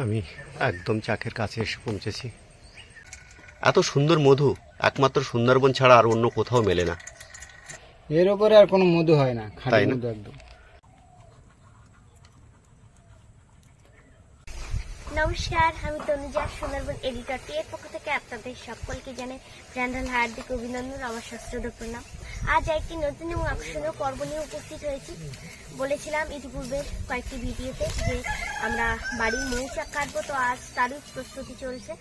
আমি একদম চাকের কাছে এসে পৌঁছেছি। এত সুন্দর মধু একমাত্র সুন্দরবন ছাড়া আর অন্য কোথাও মেলে না। এর উপরে আর কোনো মধু হয় না খাঁটি মধু একদম। নমস্কার, আমি তনুজা সুন্দরবন এডিটর এর পক্ষ থেকে আপনাদের সকলকে জানে প্রাণঢাল হার্দিক অভিনন্দন, আমার শাস্ত্রদ প্রণাম। আজ একটি নতুন এবং আকর্ষণীয় পর্ব নিয়ে উপস্থিত হয়েছি। বলেছিলাম ইতিপূর্বে কয়েকটি ভিডিওতে যে আমরা বাড়ির মৌচাক কাটবো, তো আজ তারই প্রস্তুতি চলছে।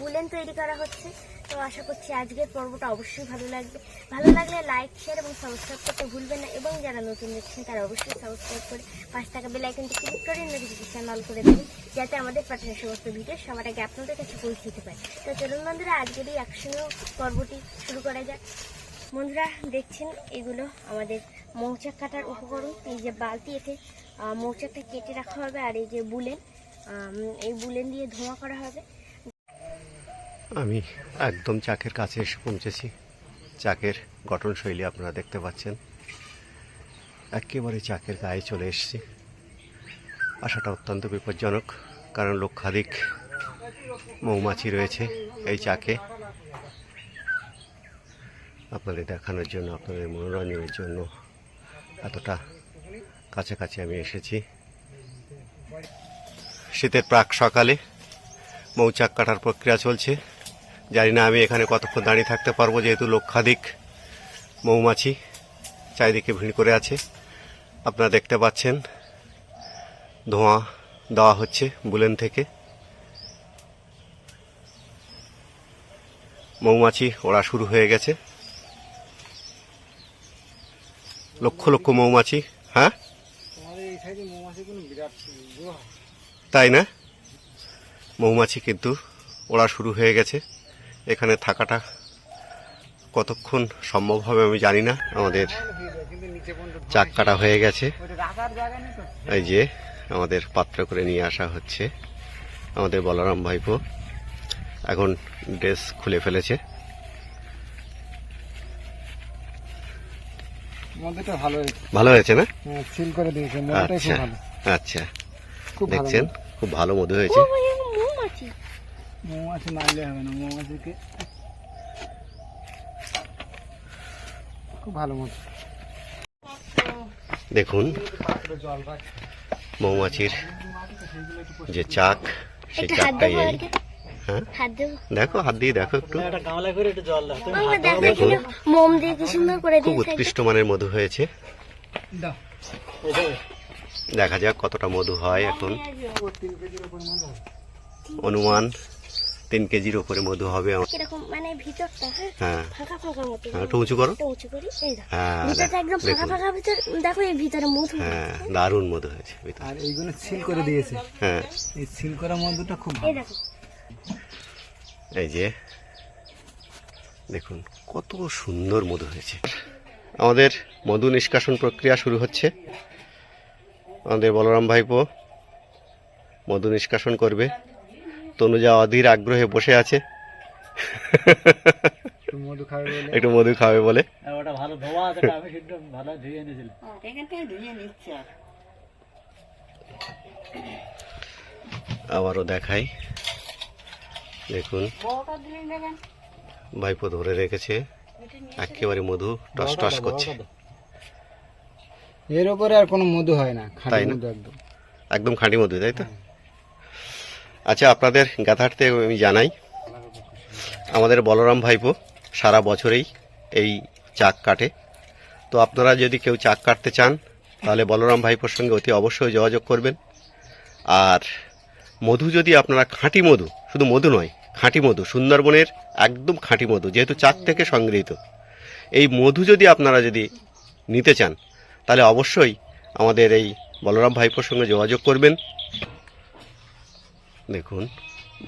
বুলেন তৈরি করা হচ্ছে। তো আশা করছি আজকের পর্বটা অবশ্যই ভালো লাগবে। ভালো লাগলে লাইক শেয়ার এবং সাবস্ক্রাইব করতে ভুলবেন না এবং যারা নতুন দেখছেন তারা অবশ্যই সাবস্ক্রাইব করে পাঁচ টাকা বেল আইকনটি ক্লিক করে নোটিফিকেশন অল করে দেবেন যাতে আমাদের পাঠানো সমস্ত ভিডিও সবার আগে আপনাদের কাছে পৌঁছতে পারে। তো চলুন বন্ধুরা, আজকের এই একশো পর্বটি শুরু করা যাক। বন্ধুরা, দেখছেন, এগুলো আমাদের মৌচাক কাটার উপকরণ। এই যে বালতি এতে মৌচাকটা কেটে রাখা হবে আর এই যে বুলেন এই বুলেন দিয়ে ধোঁয়া করা হবে। আমি একদম চাকের কাছে এসে পৌঁছেছি। চাকের গঠনশৈলী আপনারা দেখতে পাচ্ছেন। একেবারে চাকের গায়ে চলে এসেছি। আসাটা অত্যন্ত বিপজ্জনক, কারণ লক্ষাধিক মৌমাছি রয়েছে এই চাকে। আপনাদের দেখানোর জন্য, আপনাদের মনোরঞ্জনের জন্য এতটা কাছাকাছি আমি এসেছি। শীতের প্রাক সকালে মৌচাক কাটার প্রক্রিয়া চলছে। জানি না আমি এখানে কতক্ষণ দাঁড়িয়ে থাকতে পারব যেহেতু লক্ষাধিক মৌমাছি চারিদিকে ভিড় করে আছে। আপনারা দেখতে পাচ্ছেন ধোঁয়া দেওয়া হচ্ছে বুলেন থেকে। মৌমাছি ওরা শুরু হয়ে গেছে। লক্ষ লক্ষ মৌমাছি হয়। তাই না? মৌমাছি কিন্তু ওড়া শুরু হয়ে গেছে। এখানে থাকাটা কতক্ষণ সম্ভব হবে আমি জানি না। আমাদের চাক কাটা হয়ে গেছে। এই যে আমাদের পাত্র করে নিয়ে আসা হচ্ছে আমাদের বলরাম ভাইপো। এখন ড্রেস খুলে ফেলেছে। ভালো হয়েছে। না? হ্যাঁ, আচ্ছা আচ্ছা। দেখছেন? খুব ভালো মধু হয়েছে। মৌমাছি মৌমাছি মারলে হবে না মৌমাছিকে খুব ভালো মধু দেখুন মৌমাছির যে চাক সেই চাকটাই এই। হ্যাঁ? দেখো হাত দিয়ে দেখো একটু। দেখুন। খুব উৎকৃষ্ট মানের মধু হয়েছে। দেখা যাক কতটা মধু হয় এখন। ও তিন কেজির ওপর মধু হবে। অনুমান উপরে মধু হবে আমার। মানে ভিতরটা হ্যাঁ। হ্যাঁ ফাঁকা ফাঁকা মতো হ্যাঁ, একটু উঁচু করো। উঁচু করি। এই হ্যাঁ ভিতরটা একদম ফাঁকা ফাঁকা ভিতর দেখো এই ভিতরে মধু। হ্যাঁ দারুণ মধু হয়েছে আর এইগুলো সিল করে দিয়েছে। হ্যাঁ। এই সিল করা মধুটা খুব এই ভালো দেখো। এই যে দেখুন কত সুন্দর মধু হয়েছে। আমাদের মধু নিষ্কাশন প্রক্রিয়া শুরু হচ্ছে। আমাদের বলরাম ভাইপো মধু নিষ্কাশন করবে। তনুজা অধীর আগ্রহে বসে আছে। একটু মধু খাবে বলে। একটু মধু খাবে বলে। ওটা ভালো ধোয়া আছে আমি কিন্তু ভালো ধুয়ে এনেছিলাম। আবারও দেখাই। দেখুন। ভাইপো ধরে রেখেছে। একেবারে মধু টস টস করছে। এর ওপরে আর কোনো মধু হয় না খাঁটি মধু একদম। একদম খাঁটি মধু তাই তো? আচ্ছা আপনাদের গাথার্থে আমি জানাই, আমাদের বলরাম ভাইপো সারা বছরেই এই চাক কাটে। তো আপনারা যদি কেউ চাক কাটতে চান, তাহলে বলরাম ভাইপোর সঙ্গে অতি অবশ্যই যোগাযোগ করবেন। আর মধু যদি আপনারা, খাঁটি মধু, শুধু মধু নয়, খাঁটি মধু, সুন্দরবনের একদম খাঁটি মধু, যেহেতু চাক থেকে সংগৃহীত, এই মধু যদি আপনারা যদি নিতে চান, তাহলে অবশ্যই আমাদের এই বলরাম ভাইপোর সঙ্গে যোগাযোগ করবেন। দেখুন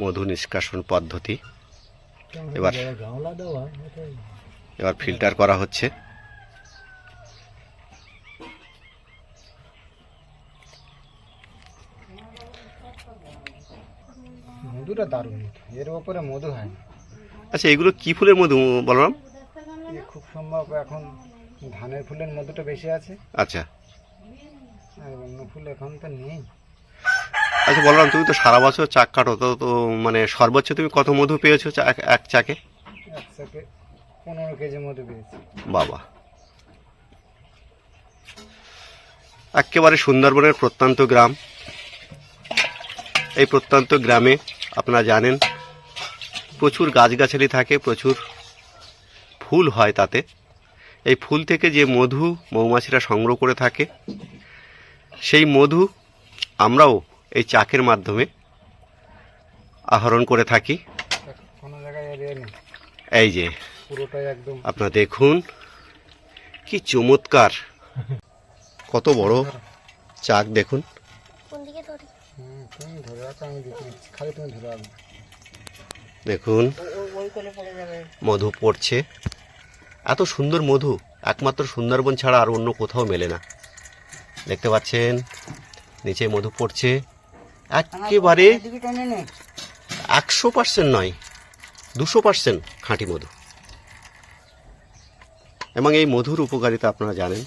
মধু নিষ্কাশন পদ্ধতি। এবার এবার ফিল্টার করা হচ্ছে। মধুটা দারুণ। এর ওপরে মধু হয় না। আচ্ছা এগুলো কি ফুলের মধু বলরাম? খুব সম্ভব এখন ধানের ফুলের মধুটা বেশি আছে। আচ্ছা। আর অন্য ফুল এখন তো নেই। আচ্ছা বললাম তুমি তো সারা বছর চাক কাটো তো তো মানে সর্বোচ্চ তুমি কত মধু পেয়েছ এক- এক চাকে? পনেরো কেজি মতো পেয়েছি। বাবা। একেবারে সুন্দরবনের প্রত্যন্ত গ্রাম। এই প্রত্যন্ত গ্রামে আপনারা জানেন প্রচুর গাছগাছালি থাকে প্রচুর ফুল হয় তাতে। এই ফুল থেকে যে মধু মৌমাছিরা সংগ্রহ করে থাকে সেই মধু আমরাও এই চাকের মাধ্যমে আহরণ করে থাকি। এই যে আপনারা দেখুন কি চমৎকার। কত বড় চাক দেখুন। দেখুন মধু পড়ছে। এত সুন্দর মধু একমাত্র সুন্দরবন ছাড়া আর অন্য কোথাও মেলে না। দেখতে পাচ্ছেন নিচে মধু পড়ছে। একেবারে একশো পার্সেন্ট নয় দুশো পার্সেন্ট খাঁটি মধু। এবং এই মধুর উপকারিতা আপনারা জানেন।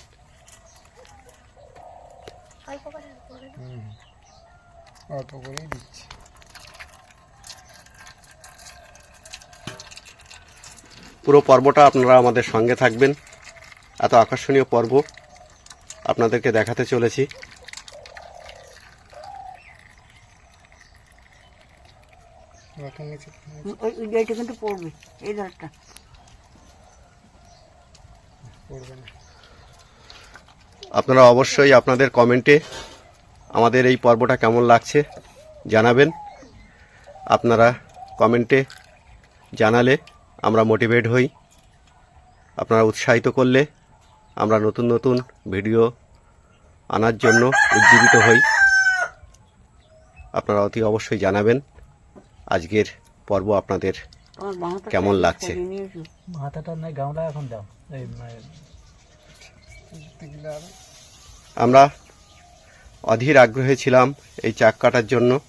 অল্প করেই দিচ্ছি। পুরো পর্বটা আপনারা আমাদের সঙ্গে থাকবেন। এত আকর্ষণীয় পর্ব আপনাদেরকে দেখাতে চলেছি। রাখো নিচে ওই ওই কিন্তু পড়বে এই ধারটা। পড়বে না। আপনারা অবশ্যই আপনাদের কমেন্টে আমাদের এই পর্বটা কেমন লাগছে জানাবেন। আপনারা কমেন্টে জানালে আমরা মোটিভেট হই আপনারা উৎসাহিত করলে আমরা নতুন নতুন ভিডিও আনার জন্য উজ্জীবিত হই। আপনারা অতি অবশ্যই জানাবেন। আজকের পর্ব আপনাদের কেমন লাগছে? আমরা অধীর আগ্রহে ছিলাম এই চাক কাটার জন্য।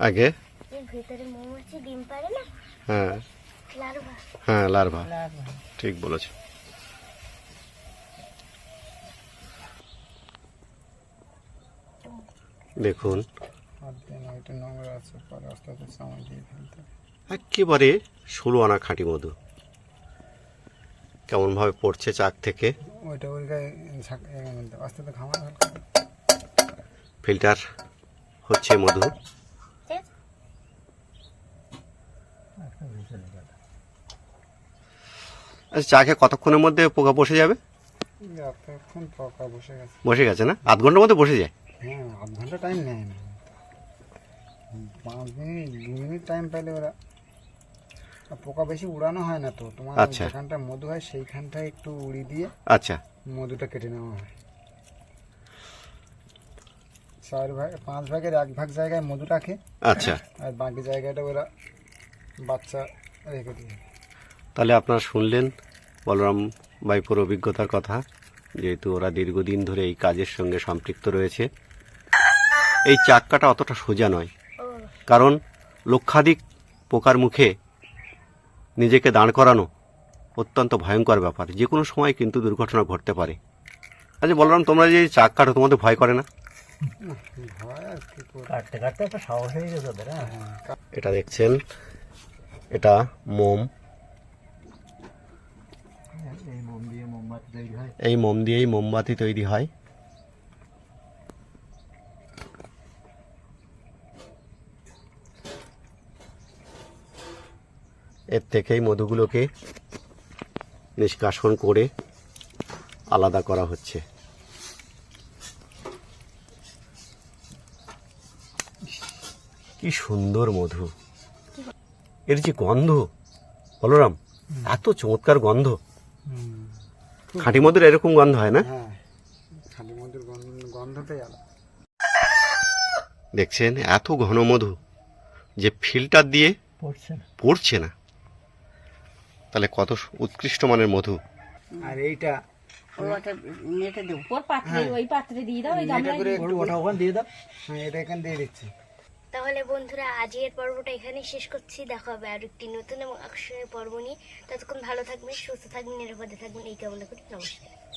আগে? ভেতরে মৌমাছি ডিম পারে না? হ্যাঁ। হ্যাঁ লার্ভা ঠিক বলেছ। দেখুন। একেবারে ষোলো আনা খাঁটি মধু। কেমনভাবে পড়ছে চাক থেকে? ওইটা ওই ফিল্টার হচ্ছে মধু ঠিক আছে আচ্ছা চাকে কতক্ষণের মধ্যে পোকা বসে যাবে? বসে গেছে। বসে গেছে না? আধ ঘণ্টার মধ্যে বসে যায়? হ্যাঁ আধ ঘণ্টা টাইম নেয় না। পাঁচ মিনিট দু মিনিট টাইম পেলে ওরা পোকা বেশি উড়ানো হয় না তো তোমার আচ্ছা। যেখানটা মধু হয় সেইখানটায় একটু উড়ি দিয়ে আচ্ছা। মধুটা কেটে নেওয়া হয়। চার ভাগ পাঁচ ভাগের এক ভাগ জায়গায় মধু রাখে। আচ্ছা। আর বাকি জায়গাটা ওরা বাচ্চা রেখে দিয়ে। তাহলে আপনারা শুনলেন বলরাম বাইপুর অভিজ্ঞতার কথা যেহেতু ওরা দীর্ঘদিন ধরে এই কাজের সঙ্গে সম্পৃক্ত রয়েছে। এই চাক্কাটা অতটা সোজা নয় কারণ লক্ষাধিক পোকার মুখে নিজেকে দাঁড় করানো অত্যন্ত ভয়ঙ্কর ব্যাপার। যে কোনো সময় কিন্তু দুর্ঘটনা ঘটতে পারে। আচ্ছা বলরাম তোমরা যে চাক কাটো তোমাদের ভয় করে না? হ্যাঁ। এটা দেখছেন এটা মোম। এই মোম দিয়েই মোমবাতি তৈরি হয়। এর থেকেই মধুগুলোকে নিষ্কাশন করে আলাদা করা হচ্ছে। কি সুন্দর মধু। এর যে গন্ধ, বলরাম, এত চমৎকার গন্ধ। খাঁটি মধুর এরকম গন্ধ হয় না? হ্যাঁ খালি মধুর গন্ধটাই আলাদা। দেখছেন এত ঘন মধু যে ফিল্টার দিয়ে পড়ছে না। তাহলে কত উৎকৃষ্ট মানের মধু? আর এইটা ওর পাত্রে ওই পাত্রে দিয়ে দাও ওই গামলায় দিয়ে একটু ওটা ওখানে দিয়ে দাও। হ্যাঁ এটা এখান দিয়ে দিচ্ছি। তাহলে বন্ধুরা, আজকের পর্বটা এখানে শেষ করছি। দেখা হবে আর একটি নতুন এবং আকর্ষণীয় পর্ব নিয়ে। ততক্ষণ ভালো থাকবেন, সুস্থ থাকবেন, নিরাপদে থাকবেন। এই কামনা করি। নমস্কার।